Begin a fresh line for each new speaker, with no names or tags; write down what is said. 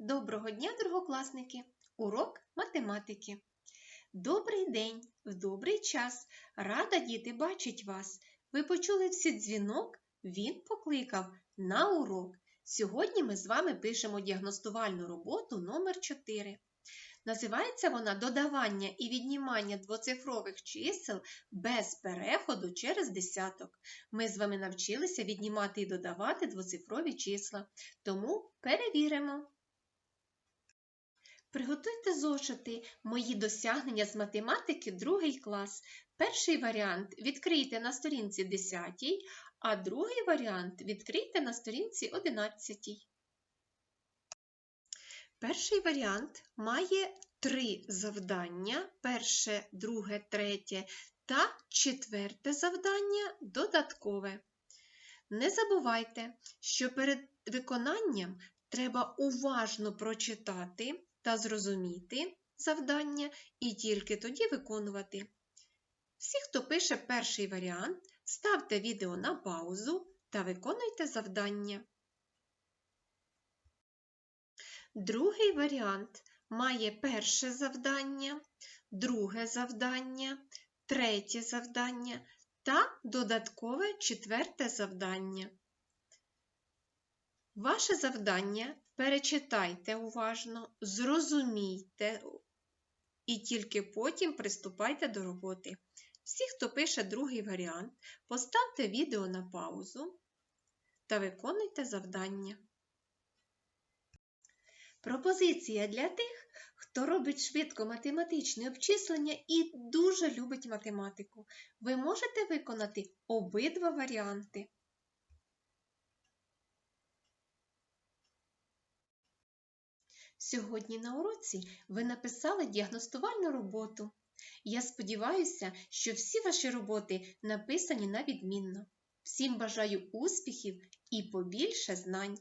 Доброго дня, другокласники! Урок математики. Добрий день, в добрий час. Рада діти бачить вас. Ви почули всі дзвінок? Він покликав на урок. Сьогодні ми з вами пишемо діагностувальну роботу номер 4. Називається вона Додавання і віднімання двоцифрових чисел без переходу через десяток. Ми з вами навчилися віднімати і додавати двоцифрові числа, тому перевіримо. Приготуйте зошити Мої досягнення з математики другий клас. Перший варіант відкрийте на сторінці 10, а другий варіант відкрийте на сторінці 11. Перший варіант має три завдання: перше, друге, третє та четверте завдання додаткове. Не забувайте, що перед виконанням треба уважно прочитати та зрозуміти завдання і тільки тоді виконувати. Всі, хто пише перший варіант, ставте відео на паузу та виконуйте завдання. Другий варіант має перше завдання, друге завдання, третє завдання та додаткове четверте завдання. Ваше завдання перечитайте уважно, зрозумійте і тільки потім приступайте до роботи. Всі, хто пише другий варіант, поставте відео на паузу та виконуйте завдання. Пропозиція для тих, хто робить швидко математичне обчислення і дуже любить математику. Ви можете виконати обидва варіанти. Сьогодні на уроці ви написали діагностувальну роботу. Я сподіваюся, що всі ваші роботи написані на відмінно. Всім бажаю успіхів і побільше знань!